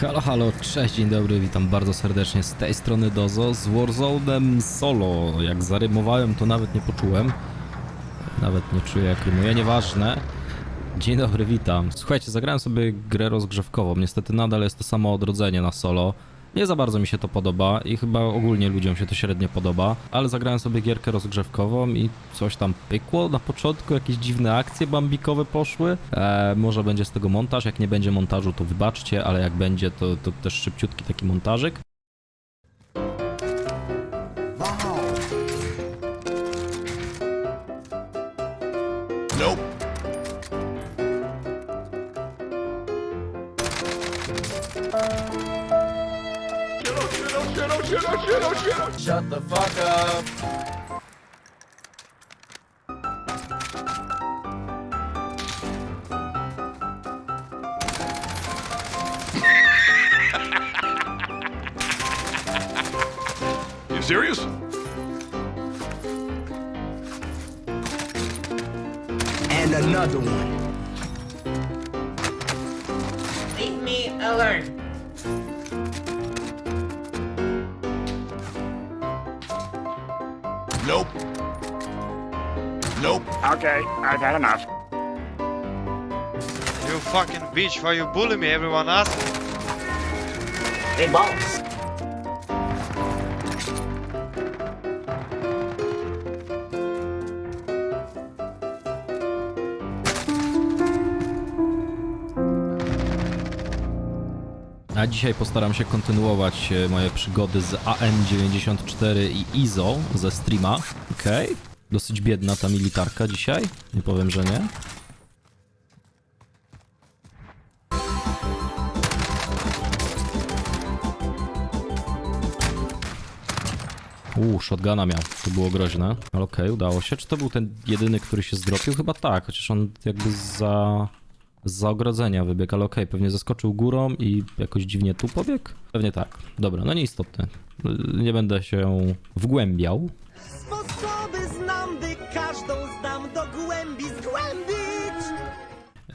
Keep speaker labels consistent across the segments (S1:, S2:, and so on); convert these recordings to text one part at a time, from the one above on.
S1: Halo, halo, cześć, dzień dobry, witam bardzo serdecznie z tej strony Dozo, z Warzone'em solo. Jak zarymowałem, to nawet nie poczułem. Nawet nie czuję jak rymuję, nieważne. Dzień dobry, witam. Słuchajcie, zagrałem sobie grę rozgrzewkową. Niestety nadal jest to samo odrodzenie na solo. Nie za bardzo mi się to podoba i chyba ogólnie ludziom się to średnio podoba, ale zagrałem sobie gierkę rozgrzewkową i coś tam pykło. Na początku jakieś dziwne akcje bambikowe poszły. Eee, może będzie z tego montaż, jak nie będzie montażu to wybaczcie, ale jak będzie to, to też szybciutki taki montażyk.
S2: Shut the fuck up.
S3: You serious?
S2: And another one.
S4: Leave me alone.
S5: Okay, I've had enough.
S6: You fucking bitch, why you bully me? Everyone asks.
S4: Hey, boss.
S1: A dzisiaj postaram się kontynuować e, moje przygody z AM94 i IZO ze streama. Okej. Dosyć biedna ta militarka dzisiaj. Nie powiem, że nie. Uuu, shotguna miał. To było groźne. Ale okej, udało się. Czy to był ten jedyny, który się zdropił? Chyba tak, chociaż on jakby za... za ogrodzenia wybiegł, ale okej, pewnie zeskoczył górą i jakoś dziwnie tu pobiegł? Pewnie tak. Dobra, no nieistotne. Nie będę się wgłębiał.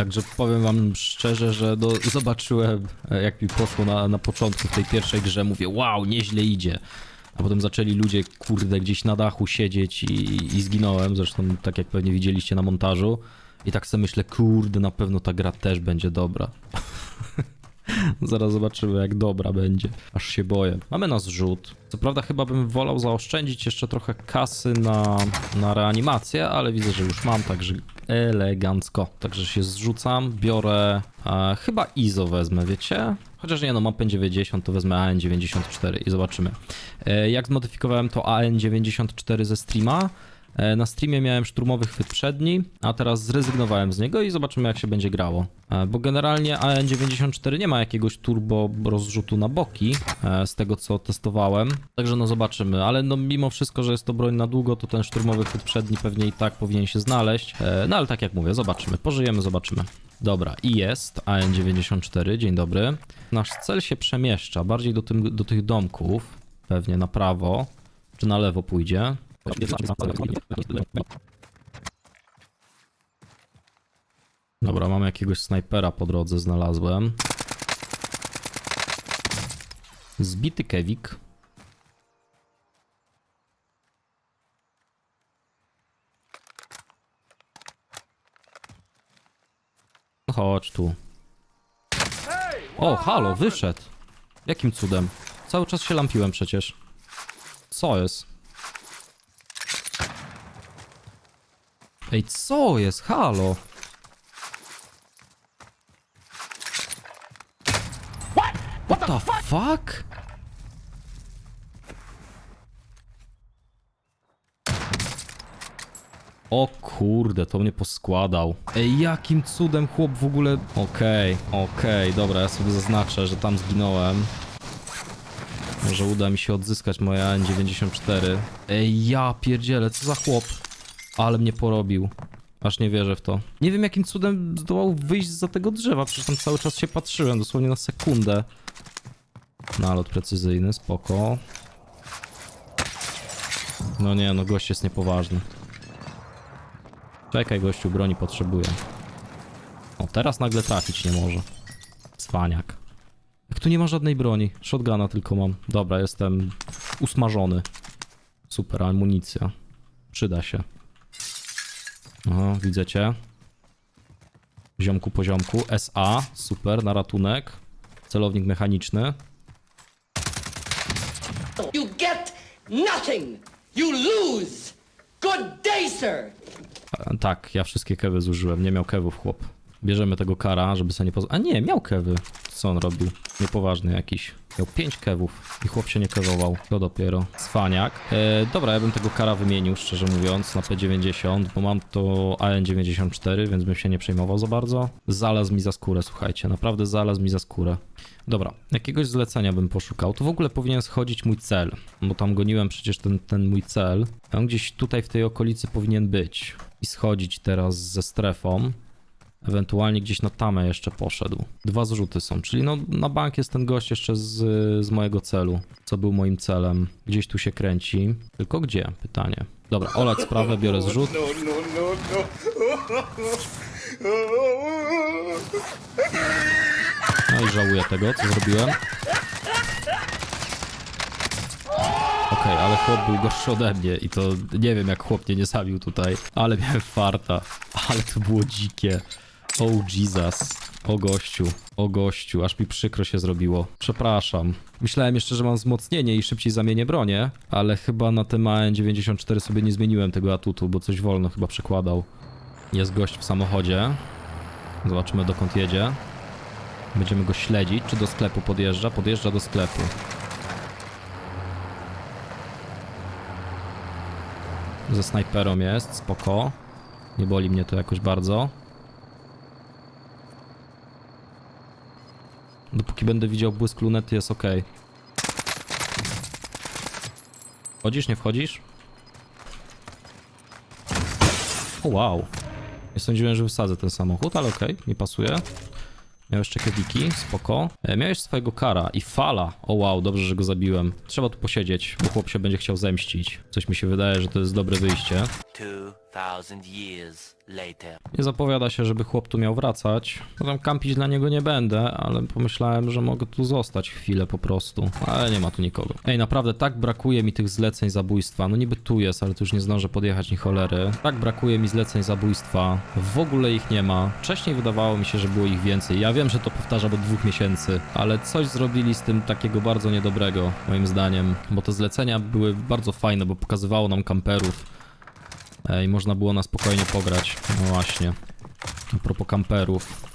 S1: Także powiem wam szczerze, że do, zobaczyłem e, jak mi poszło na, na początku w tej pierwszej grze, mówię wow, nieźle idzie. A potem zaczęli ludzie, kurde, gdzieś na dachu siedzieć i, i zginąłem, zresztą tak jak pewnie widzieliście na montażu. I tak sobie myślę, kurde, na pewno ta gra też będzie dobra. Zaraz zobaczymy, jak dobra będzie. Aż się boję. Mamy na zrzut. Co prawda, chyba bym wolał zaoszczędzić jeszcze trochę kasy na, na reanimację, ale widzę, że już mam, także elegancko. Także się zrzucam, biorę. E, chyba IZO wezmę, wiecie? Chociaż nie, no mam P90, to wezmę AN94 i zobaczymy. E, jak zmodyfikowałem to AN94 ze streama? E, Na streamie miałem szturmowy chwyt przedni, a teraz zrezygnowałem z niego i zobaczymy jak się będzie grało. E, Bo generalnie AN94 nie ma jakiegoś turbo rozrzutu na boki, e, z tego co testowałem. Także no zobaczymy, ale no mimo wszystko, że jest to broń na długo, to ten szturmowy chwyt przedni pewnie i tak powinien się znaleźć. No ale tak jak mówię, zobaczymy, pożyjemy, zobaczymy. Dobra, i jest AN94, dzień dobry. Nasz cel się przemieszcza bardziej do, tym, do tych domków, pewnie na prawo, czy na lewo pójdzie. Dobra, mam jakiegoś snajpera po drodze, znalazłem. Zbity kewik. Chodź tu. O, halo, wyszedł. Jakim cudem? Cały czas się lampiłem przecież. Co jest? Ej, co jest? Halo? What the fuck? O kurde, to mnie poskładał. Ej, jakim cudem chłop w ogóle... Okej, okej, dobra, ja sobie zaznaczę, że tam zginąłem. Może uda mi się odzyskać moje N94. Ej, ja pierdzielę, co za chłop. Ale mnie porobił. Aż nie wierzę w to. Nie wiem jakim cudem zdołał wyjść za tego drzewa, przecież tam cały czas się patrzyłem, dosłownie na sekundę. Nalot precyzyjny, spoko. No nie, no gość jest niepoważny. Czekaj gościu, broni potrzebuję. O, teraz nagle trafić nie może. Cwaniak. Jak tu nie ma żadnej broni? Shotguna tylko mam. Dobra, jestem usmażony. Super, amunicja. Przyda się. Aha, widzę cię. Ziomku po ziomku. SA, super, na ratunek. Celownik mechaniczny.
S7: You get nothing! You lose! Good day, sir!
S1: E, Tak, ja wszystkie kewy zużyłem. Nie miał kewów chłop. Bierzemy tego kara, żeby sobie nie poz... A nie, miał kewy. Co on robił? Niepoważny jakiś. Miał 5 kewów i chłop się nie kewował. To dopiero. Cwaniak. E, dobra, ja bym tego kara wymienił, szczerze mówiąc, na P90, bo mam to AN94, więc bym się nie przejmował za bardzo. Zalazł mi za skórę, słuchajcie. Naprawdę zalazł mi za skórę. Dobra, jakiegoś zlecenia bym poszukał. To w ogóle powinien schodzić mój cel, bo tam goniłem przecież ten, ten mój cel. On gdzieś tutaj w tej okolicy powinien być i schodzić teraz ze strefą. Ewentualnie gdzieś na tamę jeszcze poszedł. Dwa zrzuty są, czyli no na bank jest ten gość jeszcze z, z mojego celu, co był moim celem. Gdzieś tu się kręci. Tylko gdzie? Pytanie. Dobra, olać sprawę, biorę zrzut. No i żałuję tego, co zrobiłem. Okej, ale chłop był gorszy ode mnie i to nie wiem jak chłop mnie nie zabił tutaj, ale miałem farta. Ale to było dzikie. Oh Jesus. O gościu, o gościu, aż mi przykro się zrobiło. Przepraszam. Myślałem jeszcze, że mam wzmocnienie i szybciej zamienię bronię, ale chyba na tym AN94 sobie nie zmieniłem tego atutu, bo coś wolno chyba przekładał. Jest gość w samochodzie. Zobaczymy dokąd jedzie. Będziemy go śledzić. Czy do sklepu podjeżdża? Podjeżdża do sklepu. Ze snajperą jest, spoko. Nie boli mnie to jakoś bardzo. Dopóki będę widział błysk lunety jest ok. Wchodzisz, nie wchodzisz? O wow. Nie sądziłem, że wysadzę ten samochód, ale okej, mi pasuje. Miał jeszcze kewiki, spoko. E, miałeś swojego kara i fala. O wow, dobrze, że go zabiłem. Trzeba tu posiedzieć, bo chłop się będzie chciał zemścić. Coś mi się wydaje, że to jest dobre wyjście.
S5: 2000 years later.
S1: Nie zapowiada się, żeby chłop tu miał wracać. Tam kampić dla niego nie będę, ale pomyślałem, że mogę tu zostać chwilę po prostu. Ale nie ma tu nikogo. Ej, naprawdę tak brakuje mi tych zleceń zabójstwa. No niby tu jest, ale tu już nie zdążę podjechać ni cholery. Tak brakuje mi zleceń zabójstwa. W ogóle ich nie ma. Wcześniej wydawało mi się, że było ich więcej. Ja wiem, że to powtarzam od dwóch miesięcy, ale coś zrobili z tym takiego bardzo niedobrego, moim zdaniem. Bo te zlecenia były bardzo fajne, bo pokazywało nam kamperów. I można było na spokojnie pograć. No właśnie. A propos kamperów.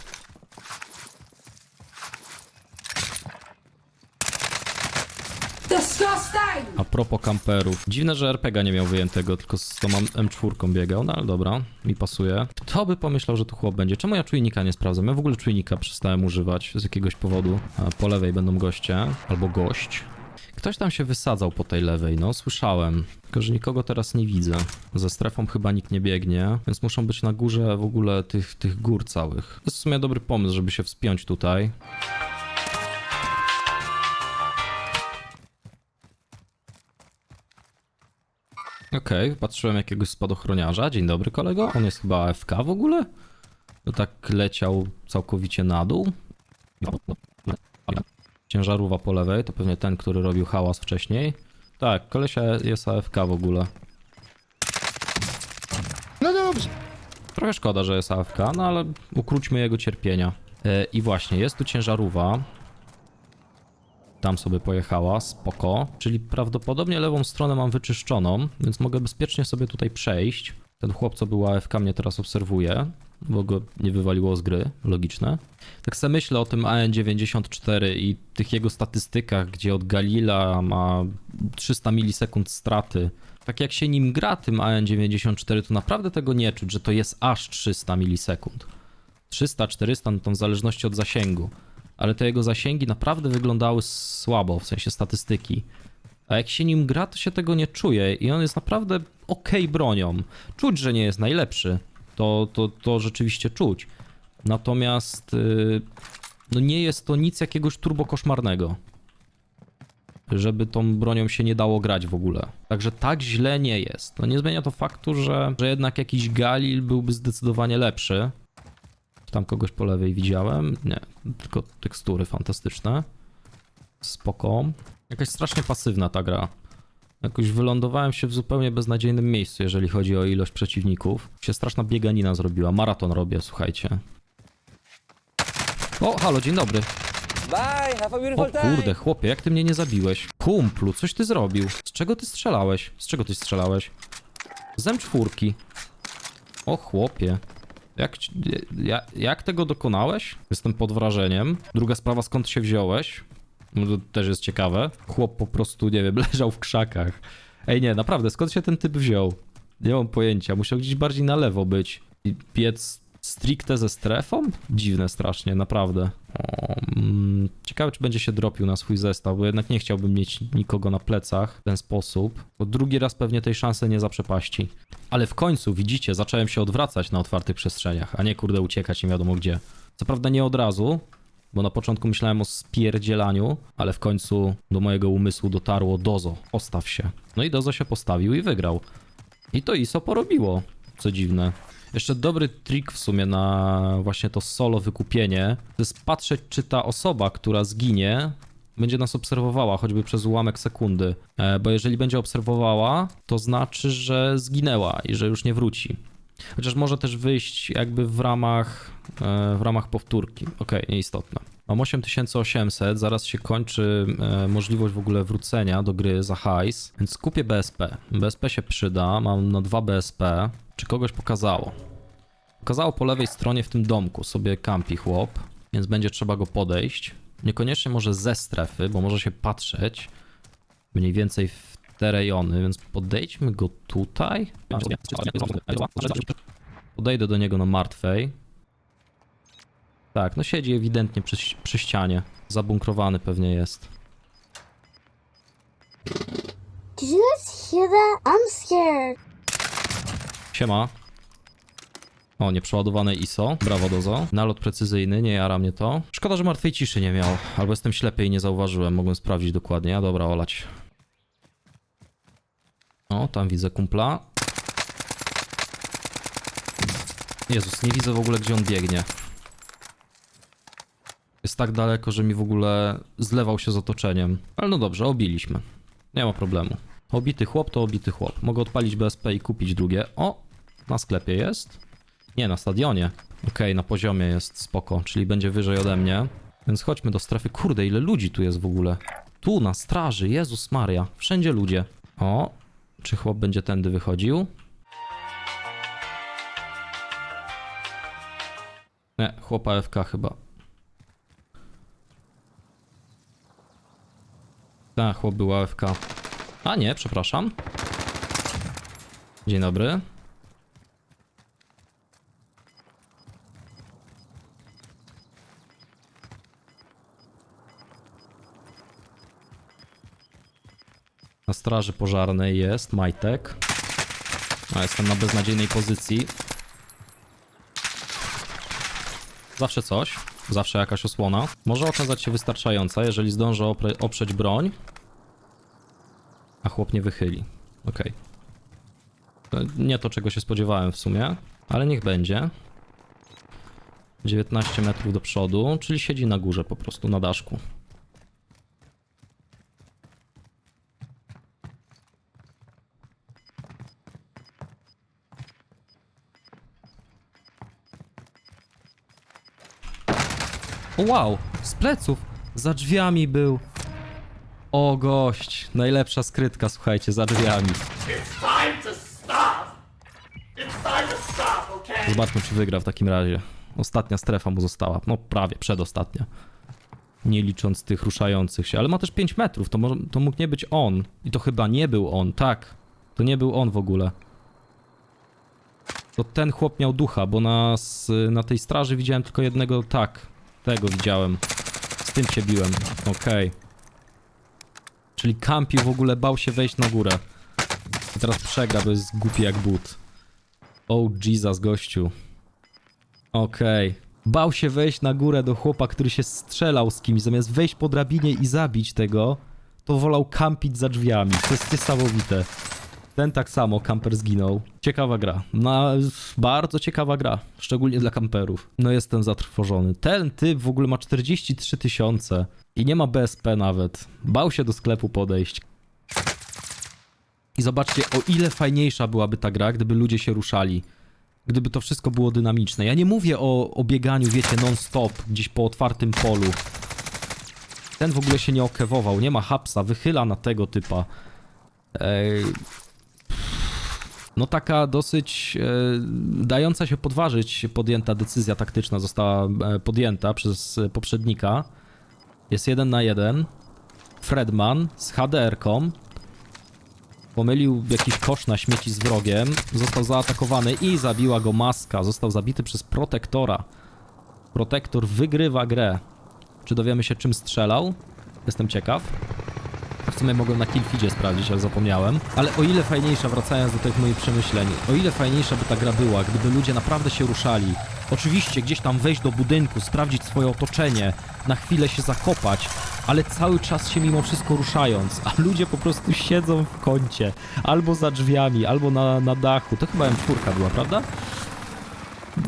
S1: A propos kamperów. Dziwne, że RPG nie miał wyjętego, tylko z tą M4 biegał, no ale dobra, mi pasuje. Kto by pomyślał, że tu chłop będzie? Czemu ja czujnika nie sprawdzam? Ja w ogóle czujnika przestałem używać z jakiegoś powodu. A po lewej będą goście, albo gość. Ktoś tam się wysadzał po tej lewej, no słyszałem. Tylko, że nikogo teraz nie widzę. Ze strefą chyba nikt nie biegnie, więc muszą być na górze w ogóle tych, tych gór całych. To jest w sumie dobry pomysł, żeby się wspiąć tutaj. Okej, patrzyłem jakiegoś spadochroniarza. Dzień dobry kolego. On jest chyba AFK w ogóle? To tak leciał całkowicie na dół. Ciężarówka po lewej, to pewnie ten, który robił hałas wcześniej. Tak, kolesia jest AFK w ogóle.
S3: No dobrze.
S1: Trochę szkoda, że jest AFK, no ale ukróćmy jego cierpienia. E, I właśnie, jest tu ciężarówka. Tam sobie pojechała, spoko. Czyli prawdopodobnie lewą stronę mam wyczyszczoną, więc mogę bezpiecznie sobie tutaj przejść. Ten chłop, co był AFK, mnie teraz obserwuje, bo go nie wywaliło z gry, logiczne. Tak sobie myślę o tym AN94 i tych jego statystykach, gdzie od Galila ma 300 milisekund straty. Tak jak się nim gra tym AN94, to naprawdę tego nie czuć, że to jest aż 300 milisekund. 300, 400, no to w zależności od zasięgu. Ale te jego zasięgi naprawdę wyglądały słabo, w sensie statystyki. A jak się nim gra, to się tego nie czuje i on jest naprawdę ok bronią. Czuć, że nie jest najlepszy. To, to, to rzeczywiście czuć. Natomiast yy, no nie jest to nic jakiegoś turbokoszmarnego. Żeby tą bronią się nie dało grać w ogóle. Także tak źle nie jest. No nie zmienia to faktu, że, że jednak jakiś Galil byłby zdecydowanie lepszy. Tam kogoś po lewej widziałem? Nie, tylko tekstury fantastyczne. Spoko. Jakaś strasznie pasywna ta gra. Jakoś wylądowałem się w zupełnie beznadziejnym miejscu, jeżeli chodzi o ilość przeciwników. Się straszna bieganina zrobiła. Maraton robię, słuchajcie. O, halo, dzień dobry.
S8: Bye, have a
S1: O
S8: beautiful time.
S1: kurde, chłopie, jak ty mnie nie zabiłeś? Kumplu, coś ty zrobił. Z czego ty strzelałeś? Z czego ty strzelałeś? Z M4. O chłopie. Jak, ci- ja, jak tego dokonałeś? Jestem pod wrażeniem. Druga sprawa, skąd się wziąłeś? No to też jest ciekawe. Chłop po prostu, nie wiem, leżał w krzakach. Ej nie, naprawdę, skąd się ten typ wziął? Nie mam pojęcia, musiał gdzieś bardziej na lewo być. I piec stricte ze strefą? Dziwne strasznie, naprawdę. Mm, ciekawe, czy będzie się dropił na swój zestaw, bo jednak nie chciałbym mieć nikogo na plecach w ten sposób. Bo drugi raz pewnie tej szansy nie zaprzepaści. Ale w końcu, widzicie, zacząłem się odwracać na otwartych przestrzeniach, a nie kurde uciekać nie wiadomo gdzie. Co prawda nie od razu, bo na początku myślałem o spierdzielaniu, ale w końcu do mojego umysłu dotarło Dozo, postaw się. No i Dozo się postawił i wygrał. I to ISO porobiło, co dziwne. Jeszcze dobry trik w sumie na właśnie to solo wykupienie, to jest patrzeć, czy ta osoba, która zginie, będzie nas obserwowała choćby przez ułamek sekundy. E, Bo jeżeli będzie obserwowała, to znaczy, że zginęła i że już nie wróci. Chociaż może też wyjść jakby w ramach, e, w ramach powtórki. Okej, nieistotne. Mam 8800, zaraz się kończy e, możliwość w ogóle wrócenia do gry za hajs, więc kupię BSP. BSP się przyda, mam na 2 BSP. Czy kogoś pokazało? Pokazało po lewej stronie w tym domku sobie kampi chłop, więc będzie trzeba go podejść. Niekoniecznie może ze strefy, bo może się patrzeć mniej więcej w te rejony, więc podejdźmy go tutaj. Podejdę do niego na martwej. Tak, no siedzi ewidentnie przy, przy ścianie. Zabunkrowany pewnie jest.
S9: Did you guys hear that? I'm scared.
S1: Siema. O, nieprzeładowane ISO. Brawo Dozo. Nalot precyzyjny, nie jara mnie to. Szkoda, że martwej ciszy nie miał. Albo jestem ślepy i nie zauważyłem. Mogłem sprawdzić dokładnie. A dobra, olać. O, tam widzę kumpla. Jezus, nie widzę w ogóle, gdzie on biegnie. Jest tak daleko, że mi w ogóle zlewał się z otoczeniem. Ale no dobrze, obiliśmy. Nie ma problemu. Obity chłop to obity chłop. Mogę odpalić BSP i kupić drugie. O, na sklepie jest. Nie, na stadionie. Okej, na poziomie jest spoko, czyli będzie wyżej ode mnie. Więc chodźmy do strefy. Kurde, ile ludzi tu jest w ogóle. Tu, na straży, Jezus Maria. Wszędzie ludzie. O, czy chłop będzie tędy wychodził? Nie, chłopa FK chyba. Tak, chłop był AFK. A nie, przepraszam. Dzień dobry. Na straży pożarnej jest Majtek. A jestem na beznadziejnej pozycji. Zawsze coś. Zawsze jakaś osłona. Może okazać się wystarczająca, jeżeli zdążę oprzeć broń. A chłop nie wychyli. Okej. To Nie to, czego się spodziewałem w sumie, ale niech będzie. 19 metrów do przodu, czyli siedzi na górze po prostu, na daszku. Wow, z pleców, za drzwiami był. O gość, najlepsza skrytka, słuchajcie, za drzwiami. Zobaczmy, czy wygra w takim razie. Ostatnia strefa mu została, no prawie, przedostatnia. Nie licząc tych ruszających się, ale ma też 5 metrów, to, może, to mógł nie być on. I to chyba nie był on, tak. To nie był on w ogóle. To ten chłop miał ducha, bo na, s- na tej straży widziałem tylko jednego, tak. Tego widziałem. Z tym się biłem. Okej. Czyli kampił w ogóle, bał się wejść na górę. I teraz przegra, bo jest głupi jak but. Oh Jesus, gościu. Okej. Bał się wejść na górę do chłopa, który się strzelał z kimś. Zamiast wejść po drabinie i zabić tego, to wolał kampić za drzwiami. To jest niesamowite. Ten tak samo, kamper zginął. Ciekawa gra. No, bardzo ciekawa gra. Szczególnie dla kamperów. No jestem zatrwożony. Ten typ w ogóle ma 43 tysiące. I nie ma BSP nawet. Bał się do sklepu podejść. I zobaczcie, o ile fajniejsza byłaby ta gra, gdyby ludzie się ruszali. Gdyby to wszystko było dynamiczne. Ja nie mówię o, o bieganiu, wiecie, non-stop, gdzieś po otwartym polu. Ten w ogóle się nie okewował, nie ma hapsa, wychyla na tego typa. Ej, no taka dosyć e, dająca się podważyć podjęta decyzja taktyczna została e, podjęta przez poprzednika. Jest jeden na jeden. Fredman z HDR-ką. Pomylił jakiś kosz na śmieci z wrogiem. Został zaatakowany i zabiła go maska. Został zabity przez protektora. Protektor wygrywa grę. Czy dowiemy się czym strzelał? Jestem ciekaw. W sumie mogłem na Killfeedzie sprawdzić, ale zapomniałem. Ale o ile fajniejsza, wracając do tych moich przemyśleń, o ile fajniejsza by ta gra była, gdyby ludzie naprawdę się ruszali. Oczywiście gdzieś tam wejść do budynku, sprawdzić swoje otoczenie, na chwilę się zakopać, ale cały czas się mimo wszystko ruszając, a ludzie po prostu siedzą w kącie, albo za drzwiami, albo na, na dachu. To chyba M4 była, prawda?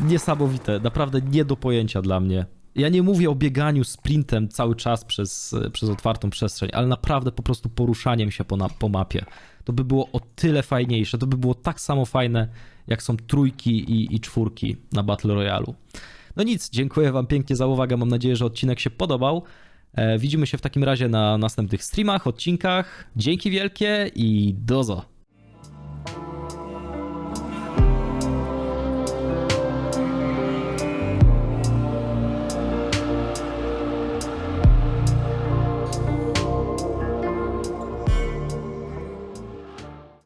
S1: Niesamowite, naprawdę nie do pojęcia dla mnie. Ja nie mówię o bieganiu sprintem cały czas przez, przez otwartą przestrzeń, ale naprawdę po prostu poruszaniem się po, na, po mapie. To by było o tyle fajniejsze, to by było tak samo fajne, jak są trójki i, i czwórki na Battle Royale. No nic, dziękuję wam pięknie za uwagę, mam nadzieję, że odcinek się podobał. E, widzimy się w takim razie na następnych streamach, odcinkach. Dzięki wielkie i dozo.